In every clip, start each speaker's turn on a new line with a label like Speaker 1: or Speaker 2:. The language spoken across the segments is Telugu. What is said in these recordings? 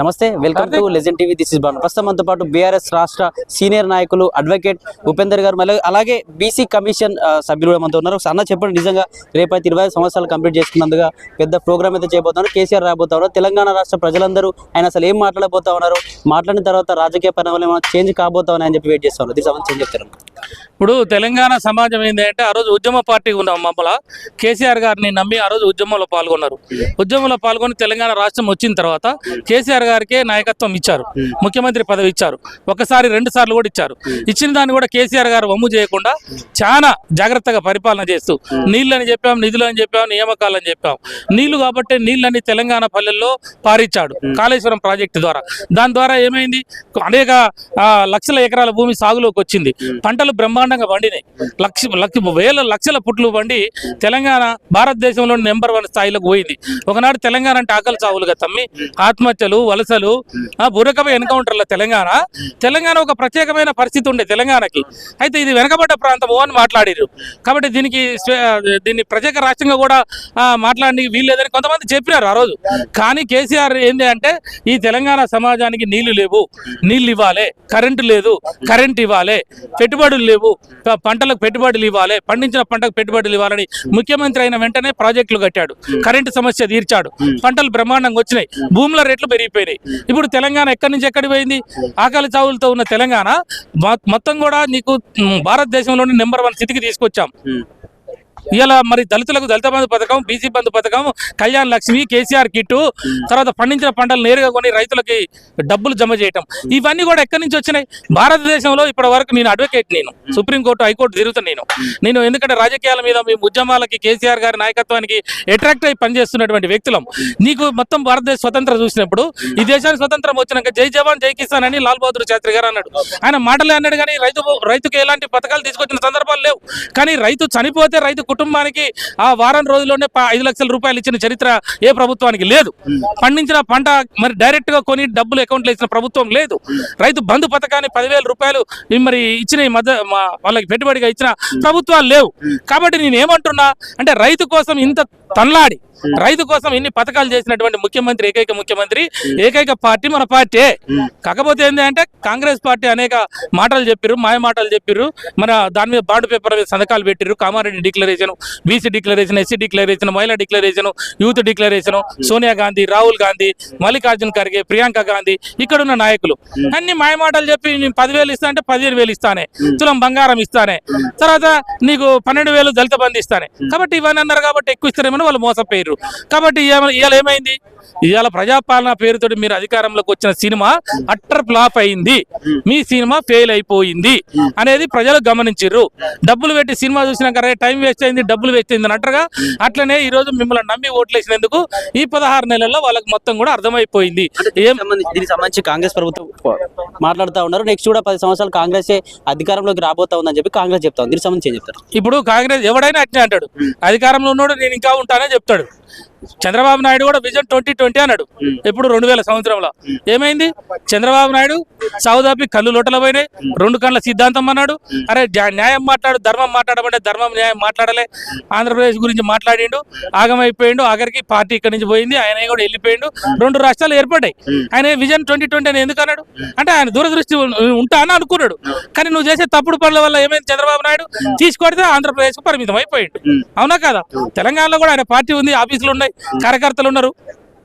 Speaker 1: నమస్తే welcome to Legend TV this is బాన్ ప్రస్తుతం మనతో పాటు బీఆర్ఎస్ రాష్ట్ర సీనియర్ నాయకులు అడ్వకేట్ ఉపేందర్ గారు మళ్ళీ అలాగే బీసీ కమిషన్ సభ్యులు కూడా మనతో ఉన్నారు. అన్న చెప్పండి నిజంగా రేపైతే ఇరవై సంవత్సరాలు కంప్లీట్ చేసుకున్నందుగా పెద్ద ప్రోగ్రామ్ అయితే చేయబోతున్నారు. కేసీఆర్ రాబోతా ఉన్నారు. తెలంగాణ రాష్ట్ర ప్రజలందరూ ఆయన అసలు ఏం మాట్లాడబోతా ఉన్నారు? మాట్లాడిన తర్వాత రాజకీయ పరిణామాలు ఏమైనా చేంజ్ కాబోతా ఉన్నాయని చెప్పి వెయిట్ చేస్తా ఉన్నారు. దీనికి సంబంధించి ఏం చెప్తారు?
Speaker 2: ఇప్పుడు తెలంగాణ సమాజం ఏంటంటే ఆ రోజు ఉద్యమ పార్టీ ఉన్నాం మమ్మల కేసీఆర్ గారిని నమ్మి ఆ రోజు ఉద్యమంలో పాల్గొన్నారు. ఉద్యమంలో పాల్గొని తెలంగాణ రాష్ట్రం వచ్చిన తర్వాత కేసీఆర్ గారికే నాయకత్వం ఇచ్చారు. ముఖ్యమంత్రి పదవి ఇచ్చారు. ఒకసారి రెండు సార్లు కూడా ఇచ్చారు. ఇచ్చిన దాన్ని కూడా కేసీఆర్ గారు వమ్ము చేయకుండా చాలా జాగ్రత్తగా పరిపాలన చేస్తూ నీళ్ళని చెప్పాం నిధులు అని చెప్పాం నియామకాలు అని చెప్పాం. నీళ్ళు కాబట్టి నీళ్ళని తెలంగాణ పల్లెల్లో పారించాడు కాళేశ్వరం ప్రాజెక్టు ద్వారా. దాని ద్వారా ఏమైంది? అనేక లక్షల ఎకరాల భూమి సాగులోకి వచ్చింది. పంటలు బ్రహ్మాండంగా పండినాయి. లక్ష లక్ష వేల లక్షల పుట్లు పండి తెలంగాణ భారతదేశంలో నెంబర్ వన్ స్థాయిలోకి పోయింది. ఒకనాడు తెలంగాణ అంటే ఆకలి చావులుగా తమ్మి ఆత్మహత్యలు వలసలు ఆ బురకపై ఎన్కౌంటర్ల తెలంగాణ. తెలంగాణ ఒక ప్రత్యేకమైన పరిస్థితి ఉండే తెలంగాణకి. అయితే ఇది వెనకబడ్డ ప్రాంతం అని మాట్లాడారు కాబట్టి దీనికి దీన్ని ప్రత్యేక రాష్ట్రంగా కూడా మాట్లాడడానికి వీల్లేదని కొంతమంది చెప్పినారు ఆ రోజు. కానీ కేసీఆర్ ఏంది అంటే ఈ తెలంగాణ సమాజానికి నీళ్ళు లేవు. నీళ్ళు ఇవ్వాలి. కరెంటు లేదు. కరెంట్ ఇవ్వాలి. పెట్టుబడులు లేవు. పంటలకు పెట్టుబడులు ఇవ్వాలి. పండించిన పంటకు పెట్టుబడులు ఇవ్వాలని ముఖ్యమంత్రి అయిన వెంటనే ప్రాజెక్టులు కట్టాడు. కరెంటు సమస్య తీర్చాడు. పంటలు బ్రహ్మాండంగా వచ్చినాయి. భూముల రేట్లు పోయినాయి. ఇప్పుడు తెలంగాణ ఎక్కడి నుంచి ఎక్కడికి పోయింది? ఆకలి చావులతో ఉన్న తెలంగాణ. మొత్తం కూడా నీకు మ్, భారతదేశంలోని నెంబర్ వన్ స్థితికి తీసుకొచ్చాం. ఇలా మరి దళితులకు దళిత బంధు పథకం బీసీ బంధు పథకం కళ్యాణ్ లక్ష్మి కేసీఆర్ కిట్టు తర్వాత పండించిన పంటలు నేరుగా కొని రైతులకి డబ్బులు జమ చేయటం. ఇవన్నీ కూడా ఎక్కడి నుంచి వచ్చినాయి? భారతదేశంలో ఇప్పటి వరకు నేను అడ్వకేట్ నేను. సుప్రీంకోర్టు హైకోర్టు తిరుగుతాను నేను. నేను ఎందుకంటే రాజకీయాల మీద మీ ఉద్యమాలకి కేసీఆర్ గారి నాయకత్వానికి అట్రాక్ట్ అయి పనిచేస్తున్నటువంటి వ్యక్తులం. నీకు మొత్తం భారతదేశ స్వతంత్రం చూసినప్పుడు ఈ దేశానికి స్వతంత్రం వచ్చినాక జై జవాన్ జై కిసాన్ అని లాల్ బహదూర్ శాస్త్రి గారు అన్నాడు. ఆయన మాటలే అన్నాడు కానీ రైతు రైతుకు ఎలాంటి పథకాలు తీసుకొచ్చిన సందర్భాలు లేవు. కానీ రైతు చనిపోతే రైతు కుటుంబానికి ఆ వారం రోజుల్లోనే ఐదు లక్షల రూపాయలు ఇచ్చిన చరిత్ర ఏ ప్రభుత్వానికి లేదు. పండించిన పంట మరి డైరెక్ట్గా కొని డబ్బులు అకౌంట్లో ఇచ్చిన ప్రభుత్వం లేదు. రైతు బంధు పథకాన్ని పదివేల రూపాయలు మరి ఇచ్చిన మధ్య వాళ్ళకి పెట్టుబడిగా ఇచ్చిన ప్రభుత్వాలు లేవు. కాబట్టి నేను ఏమంటున్నా అంటే రైతు కోసం ఇంత తన్లాడి. రైతు కోసం ఇన్ని పథకాలు చేసినటువంటి ముఖ్యమంత్రి ఏకైక ముఖ్యమంత్రి ఏకైక పార్టీ మన పార్టీ. కాకపోతే ఏంటంటే కాంగ్రెస్ పార్టీ అనేక మాటలు చెప్పిర్రు మాయ మాటలు చెప్పిర్రు. మన దాని మీద బాండ్ పేపర్ మీద సంతకాలు పెట్టిర్రు. Kamareddy declaration BC declaration SC declaration మహిళా declaration youth declaration Sonia Gandhi Rahul Gandhi Mallikarjun Kharge Priyanka Gandhi ఇక్కడ ఉన్న నాయకులు. అన్ని మాయ మాటలు చెప్పి నేను పదివేలు ఇస్తా అంటే పదిహేను వేలు ఇస్తానే. తులం బంగారం ఇస్తానే. తర్వాత నీకు పన్నెండు వేలు దళిత బంధు ఇస్తానే. కాబట్టి ఇవన్నీ అన్నారు కాబట్టి ఎక్కువ ఇస్తారేమో వాళ్ళు మోసపోయారు కాబట్టి ఇవాళ ఇవాళ ఏమైంది? ఇవాళ ప్రజాపాలన పేరుతోటి మీరు అధికారంలోకి వచ్చిన సినిమా అట్టర్ ఫ్లాప్ అయింది. మీ సినిమా ఫెయిల్ అయిపోయింది అనేది ప్రజలు గమనించారు డబ్బులు పెట్టి సినిమా చూసినాక "అరే, టైం వేస్ట్ అయింది డబ్బులు వేస్ట్ అయింది అన్నట్టుగా అట్లనే ఈ రోజు మిమ్మల్ని నమ్మి ఓట్లేసినందుకు ఈ పదహారు నెలల్లో వాళ్ళకి మొత్తం కూడా అర్థమైపోయింది. ఏం
Speaker 1: దీనికి సంబంధించి కాంగ్రెస్ ప్రభుత్వం మాట్లాడుతూ ఉన్నారు. నెక్స్ట్ కూడా పది సంవత్సరాలు కాంగ్రెస్ అధికారంలోకి రాబోతా ఉందని చెప్పి కాంగ్రెస్ చెప్తా ఉంది. దీనికి సంబంధించి ఏం చెప్తారు?
Speaker 2: ఇప్పుడు కాంగ్రెస్ ఎవడైనా అట్నే అంటాడు. అధికారంలో ఉన్నాడు నేను ఇంకా ఉంటానని చెప్తాడు. చంద్రబాబు నాయుడు కూడా విజన్ ట్వంటీ ట్వంటీ అన్నాడు. ఎప్పుడు రెండు వేల సంవత్సరంలో. ఏమైంది? చంద్రబాబు నాయుడు సౌదాపి కళ్ళు లోటల పోయినాయి. రెండు కళ్ళ సిద్ధాంతం అన్నాడు. అరే న్యాయం మాట్లాడు ధర్మం మాట్లాడమంటే ధర్మం న్యాయం మాట్లాడలే. ఆంధ్రప్రదేశ్ గురించి మాట్లాడిండు. ఆగమైపోయిండు. ఆఖరికి పార్టీ ఇక్కడి నుంచి పోయింది. ఆయన కూడా వెళ్ళిపోయిండు. రెండు రాష్ట్రాలు ఏర్పడ్డాయి. ఆయన విజన్ ట్వంటీ ట్వంటీ అని ఎందుకు అన్నాడు? అంటే ఆయన దూరదృష్టి ఉంటా అని అనుకున్నాడు. కానీ నువ్వు చేసే తప్పుడు పనుల వల్ల ఏమైంది చంద్రబాబు నాయుడు? తీసుకొడితే ఆంధ్రప్రదేశ్ పరిమితం అయిపోయిండు అవునా కదా? తెలంగాణలో కూడా ఆయన పార్టీ ఉంది ఆఫీసులు ఉన్నాయి. కార్యకర్తలు ఉన్నారు.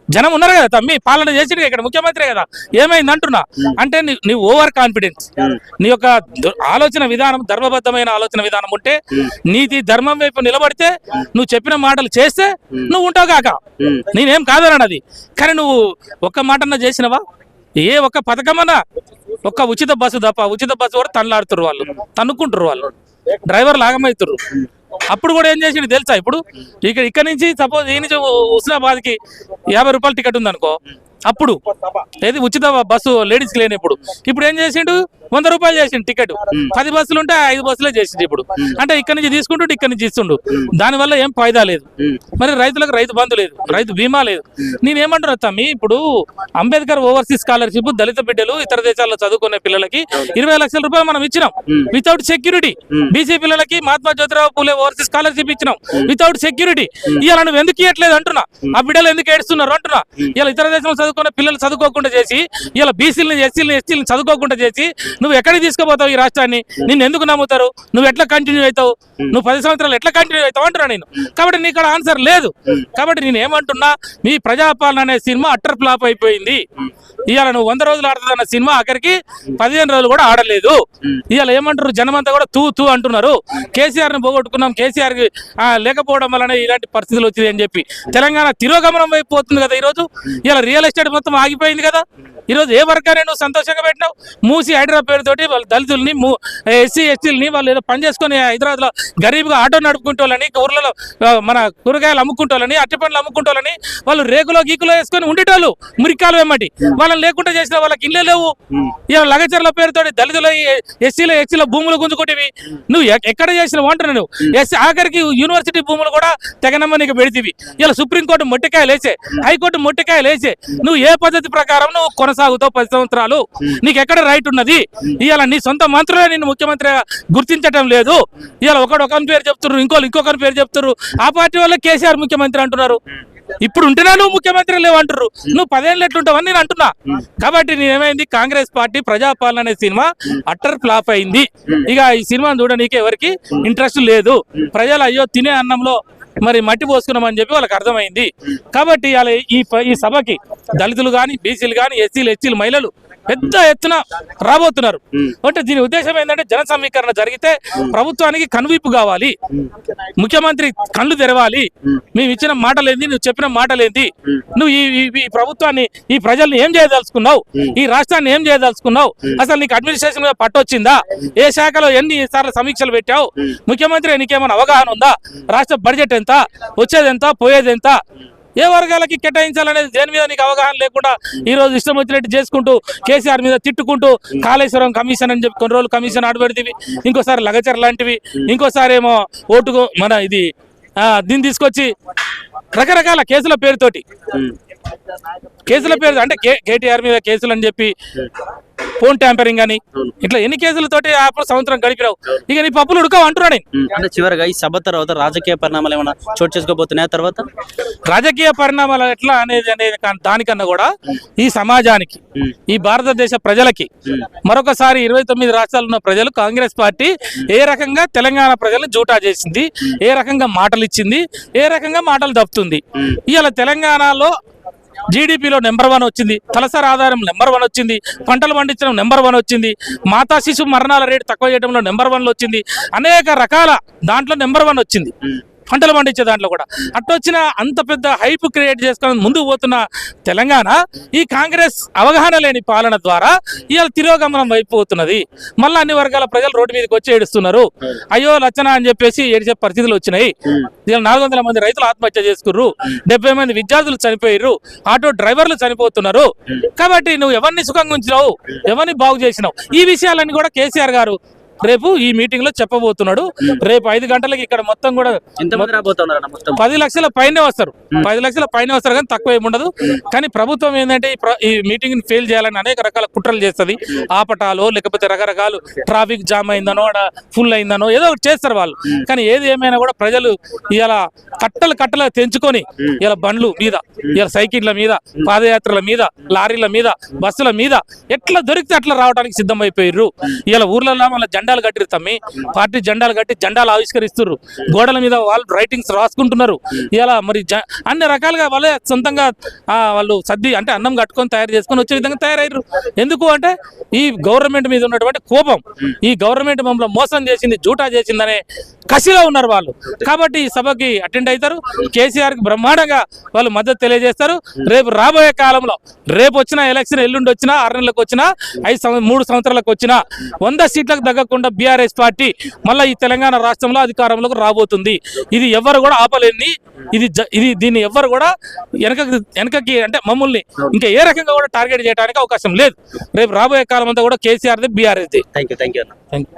Speaker 2: జనం ఉన్నారు కదా తమ్మి పాలన చేసిరు ఇక్కడ ముఖ్యమంత్రి కదా. ఏమైంది అంటున్నా అంటే నీ ఓవర్ కాన్ఫిడెన్స్ నీ యొక్క ఆలోచన విధానం ధర్మబద్ధమైన ఆలోచన విధానం ఉంటే నీతి ధర్మం వైపు నిలబడితే నువ్వు చెప్పిన మాటలు చేస్తే నువ్వు ఉంటావు కాక. నేనేం కాదనది కానీ నువ్వు ఒక్క మాటన్నా చేసినవా? ఏ ఒక్క పథకమన్నా? ఒక్క ఉచిత బస్సు తప్ప ఉచిత బస్సు కూడా తనలాడుతురు వాళ్ళు. తన్నుకుంటారు వాళ్ళు. డ్రైవర్లు ఆగమవుతురు అప్పుడు కూడా ఏం చేసిండు తెలుసా ఇప్పుడు? ఇక్కడ ఇక్కడ నుంచి సపోజ్ ఈ నుంచి హుస్నాబాద్కి యాభై రూపాయల టికెట్ ఉందనుకో అప్పుడు ఏది ఉచిత బస్సు లేడీస్కి లేనప్పుడు ఇప్పుడు ఏం చేసిండు? వంద రూపాయలు చేసిండు టికెట్. పది బస్సులు ఉంటే ఐదు బస్సులే చేసిండు ఇప్పుడు. అంటే ఇక్కడ నుంచి తీసుకుంటుంటే ఇక్కడ నుంచి ఇస్తుండు. దానివల్ల ఏం ఫాయిదా లేదు. మరి రైతులకు రైతు బంధు లేదు. రైతు బీమా లేదు. నేనేమంటున్నా తమ్మి ఇప్పుడు అంబేద్కర్ ఓవర్సీస్ స్కాలర్షిప్ దళిత బిడ్డలు ఇతర దేశాల్లో చదువుకునే పిల్లలకి ఇరవై లక్షల రూపాయలు మనం ఇచ్చినాం. వితౌట్ సెక్యూరిటీ బీసీ పిల్లలకి మహాత్మా జ్యోతిరావు పూలే ఓవర్సీస్ స్కాలర్షిప్ ఇచ్చినాం. వితౌట్ సెక్యూరిటీ ఇవాళ నువ్వు ఎందుకు ఇవ్వట్లేదు అంటున్నా? ఆ బిడ్డలు ఎందుకు ఏడుస్తున్నారు అంటున్నా? ఇలా ఇతర దేశంలో చదువుకున్న పిల్లలు చదువుకోకుండా చేసి ఇలా బీసీలని ఎస్సీలని ఎస్టీలను చదువుకోకుండా చేసి నువ్వు ఎక్కడికి తీసుకుపోతావు ఈ రాష్ట్రాన్ని? నిన్ను ఎందుకు నమ్ముతారు? నువ్వు ఎట్లా కంటిన్యూ అవుతావు? నువ్వు పది సంవత్సరాలు ఎట్లా కంటిన్యూ అవుతావు అంటున్నా నేను. కాబట్టి నీకు ఆన్సర్ లేదు. కాబట్టి నేను ఏమంటున్నా మీ ప్రజాపాలన అనే సినిమా అట్టర్ ఫ్లాప్ అయిపోయింది. ఇవాళ నువ్వు వంద రోజులు ఆడుతున్న సినిమా అక్కడికి పదిహేను రోజులు కూడా ఆడలేదు. ఇవాళ ఏమంటారు? జనమంతా కూడా తూ తూ అంటున్నారు. కేసీఆర్ని పోగొట్టుకున్నాం. కేసీఆర్కి లేకపోవడం వల్లనే ఇలాంటి పరిస్థితులు వచ్చింది అని చెప్పి. తెలంగాణ తిరోగమనం అయిపోతుంది కదా ఈ రోజు ఇలా రియల్ ఎస్టేట్ మొత్తం ఆగిపోయింది కదా? ఈ రోజు ఏ వర్గాన్ని నువ్వు సంతోషంగా పెట్టినావు? మూసి హైదరాబాద్ పేరుతోటి వాళ్ళ దళితుల్ని ఎస్సీ ఎస్టీలని వాళ్ళు ఏదో పని చేసుకొని హైదరాబాద్లో గరీబ్గా ఆటో నడుపుకుంటోళ్ళని ఊర్లలో మన కూరగాయలు అమ్ముకుంటోళ్ళని అట్టి పండ్లు అమ్ముకుంటోళ్ళని వాళ్ళు రేకులో గీకులో వేసుకొని ఉండేటోళ్ళు. మురికాలు వెమ్మటి వాళ్ళని లేకుండా చేసిన వాళ్ళకి ఇల్లే లేవు. ఇలా లగచర్ల పేరుతోటి దళితుల ఎస్సీల ఎస్సీల భూములు గుంజుకుంటేవి. నువ్వు ఎక్- ఎక్కడ చేసిన వంటను నువ్వు? ఎస్సీ ఆఖరికి యూనివర్సిటీ భూములు కూడా తెగనమ్మ నీకు పెడితివి. ఇలా సుప్రీంకోర్టు మొట్టికాయలు వేసే హైకోర్టు మొట్టికాయలు వేసే నువ్వు ఏ పద్ధతి ప్రకారం నువ్వు కొనసాగుతావు పది సంవత్సరాలు. నీకు ఎక్కడ రైట్ ఉన్నది? ఇవాళ నీ సొంత మంత్రులే నిన్ను ముఖ్యమంత్రిగా గుర్తించటం లేదు. ఇవాళ ఒకడు ఒకని పేరు చెప్తున్నారు ఇంకోళ్ళు ఇంకొకరి పేరు చెప్తున్నారు ఆ పార్టీ వల్ల కేసీఆర్ ముఖ్యమంత్రి అంటున్నారు. ఇప్పుడు ఉంటేనా నువ్వు ముఖ్యమంత్రి లేవంటారు నువ్వు పదేళ్ళు ఎట్లుంటావని నేను అంటున్నా. కాబట్టి నేనేమైంది? కాంగ్రెస్ పార్టీ ప్రజాపాలన అనే సినిమా అట్టర్ ఫ్లాప్ అయింది. ఇక ఈ సినిమా చూడడానికి ఎవరికి ఇంట్రెస్ట్ లేదు. ప్రజలు అయ్యో తినే అన్నంలో మరి మట్టి పోసుకున్నామని చెప్పి వాళ్ళకి అర్థమైంది. కాబట్టి ఇవాళ ఈ ఈ సభకి దళితులు కానీ బీసీలు కానీ ఎస్సీలు ఎస్సీలు మహిళలు పెద్ద ఎత్తున రాబోతున్నారు. అంటే దీని ఉద్దేశం ఏంటంటే జన సమీకరణ జరిగితే ప్రభుత్వానికి కనువిప్పు కావాలి. ముఖ్యమంత్రి కళ్ళు తెరవాలి. మేము. ఇచ్చిన మాటలేంది నువ్వు చెప్పిన మాటలేంది. నువ్వు ఈ ప్రభుత్వాన్ని ఈ ప్రజల్ని ఏం చేయదలుచుకున్నావు? ఈ రాష్ట్రాన్ని ఏం చేయదలుచుకున్నావు? అసలు నీకు అడ్మినిస్ట్రేషన్ మీద పట్టొచ్చిందా? ఏ శాఖలో ఎన్ని సార్లు సమీక్షలు పెట్టావు? ముఖ్యమంత్రి నీకేమైనా అవగాహన ఉందా? రాష్ట్ర బడ్జెట్ ఎంత? వచ్చేది ఎంత పోయేది ఎంత ఏ వర్గాలకి కేటాయించాలనేది దేని మీద నీకు అవగాహన లేకుండా ఈ రోజు ఇష్టం వచ్చినట్టు చేసుకుంటూ కేసీఆర్ మీద తిట్టుకుంటూ కాళేశ్వరం కమిషన్ అని చెప్పి కొన్ని రోజులు కమిషన్ ఆడబెడితివి ఇంకోసారి లగచర్ లాంటివి ఇంకోసారి ఏమో ఓటుకు మన ఇది దీన్ని తీసుకొచ్చి రకరకాల కేసుల పేరుతోటి కేసుల పేరు అంటే కేటీఆర్ మీద కేసులు అని చెప్పి ఫోన్ ట్యాంపరింగ్ అని. ఇట్లా ఎన్ని కేసులతోటి అప్పుడు సంవత్సరం గడిపిరావు ఇక నీ పప్పులు ఉడకవు అంటున్నా నేను.
Speaker 1: అంటే చివరిగా ఈ సభ తర్వాత రాజకీయ పరిణామాలు ఏమైనా చోటు చేసుకోబోతున్నాయా తర్వాత?
Speaker 2: రాజకీయ పరిణామాలు ఎట్లా అనేది అనేది కాన్- దానికన్నా కూడా ఈ సమాజానికి ఈ భారతదేశ ప్రజలకి మరొకసారి ఇరవై తొమ్మిది రాష్ట్రాలు ఉన్న ప్రజలు కాంగ్రెస్ పార్టీ ఏ రకంగా తెలంగాణ ప్రజలను జూటా చేసింది ఏ రకంగా మాటలు ఇచ్చింది ఏ రకంగా మాటలు తప్పుతుంది ఇవాళ తెలంగాణలో జీడిపిలో నెంబర్ వన్ వచ్చింది. తలసరి ఆధారం నెంబర్ వన్ వచ్చింది. పంటలు పండించడం నెంబర్ వన్ వచ్చింది. మాతా శిశు మరణాల రేటు తక్కువ చేయడంలో నెంబర్ వన్లో వచ్చింది. అనేక రకాల దాంట్లో నెంబర్ వన్ వచ్చింది. పంటలు పండించే దాంట్లో కూడా. అట్టొచ్చిన అంత పెద్ద హైప్ క్రియేట్ చేసుకొని ముందుకు పోతున్న తెలంగాణ ఈ కాంగ్రెస్ అవగాహన లేని పాలన ద్వారా ఇవాళ తిరోగమనం వైపు పోతున్నది. మళ్ళీ అన్ని వర్గాల ప్రజలు రోడ్డు మీదకి వచ్చి ఏడుస్తున్నారు. అయ్యో లచ్చన అని చెప్పేసి ఏడిచే పరిస్థితులు వచ్చినాయి. ఇవాళ నాలుగు వందల మంది రైతులు ఆత్మహత్య చేసుకుర్రు. డెబ్బై మంది విద్యార్థులు చనిపోయారు ఆటో డ్రైవర్లు చనిపోతున్నారు. కాబట్టి నువ్వు ఎవరిని సుఖంగా ఉంచినావు? ఎవరిని బాగు చేసినావు? ఈ విషయాలన్నీ కూడా కేసీఆర్ గారు రేపు ఈ మీటింగ్లో చెప్పబోతున్నాడు. రేపు ఐదు గంటలకి ఇక్కడ మొత్తం కూడా పది లక్షల పైనే వస్తారు. పది లక్షల పైన వస్తారు కానీ తక్కువ ఉండదు. కానీ ప్రభుత్వం ఏంటంటే ఈ మీటింగ్ని ఫెయిల్ చేయాలని అనేక రకాల కుట్రలు చేస్తుంది. ఆపటాలో లేకపోతే రకరకాలు ట్రాఫిక్ జామ్ అయిందనో ఫుల్ అయిందనో ఏదో ఒకటి చేస్తారు వాళ్ళు. కానీ ఏది ఏమైనా కూడా ప్రజలు ఇలా కట్టలు కట్టలు తెంచుకొని ఇలా బండ్లు మీద ఇలా సైకిళ్ళ మీద పాదయాత్రల మీద లారీల మీద బస్సుల మీద ఎట్లా దొరికితే అట్లా రావడానికి సిద్ధమైపోయారు ఇలా ఊర్లలో మన జెండాలు కట్టిరు తమ్మి. పార్టీ జెండాలు కట్టి జెండాలు ఆవిష్కరిస్తున్నారు గోడల మీద వాళ్ళు రైటింగ్స్ రాసుకుంటున్నారు. ఇలా మరి జ- అన్ని రకాలుగా వాళ్ళే సొంతంగా ఆ, వాళ్ళు సర్ది అంటే అన్నం కట్టుకొని తయారు చేసుకొని వచ్చే విధంగా తయారయ్యారు ఎందుకు అంటే ఈ గవర్నమెంట్ మీద ఉన్నటువంటి కోపం. ఈ గవర్నమెంట్ మమ్మల్ని మోసం చేసింది జూటా చేసిందనే కసిలో ఉన్నారు వాళ్ళు. కాబట్టి ఈ సభకి అటెండ్ అవుతారు. కేసీఆర్కి బ్రహ్మాండంగా వాళ్ళు మద్దతు తెలియజేస్తారు. రేపు రాబోయే కాలంలో రేపు వచ్చిన ఎలక్షన్ ఎల్లుండి వచ్చినా ఆరు నెలలకు వచ్చినా ఐదు మూడు సంవత్సరాలకు వచ్చినా వంద సీట్లకు తగ్గకుండా బీఆర్ఎస్ పార్టీ మళ్ళీ ఈ తెలంగాణ రాష్ట్రంలో అధికారంలోకి రాబోతుంది. ఇది ఎవరు కూడా ఆపలేని ఇది ఇది దీన్ని ఎవ్వరు కూడా వెనకకి వెనకకి అంటే మమ్మల్ని ఇంకా ఏ రకంగా కూడా టార్గెట్ చేయడానికి అవకాశం లేదు. రేపు రాబోయే కాలం అంతా కూడా కేసీఆర్ది బీఆర్ఎస్ది.
Speaker 1: థ్యాంక్ యూ థ్యాంక్ యూ అన్న.
Speaker 2: Thank you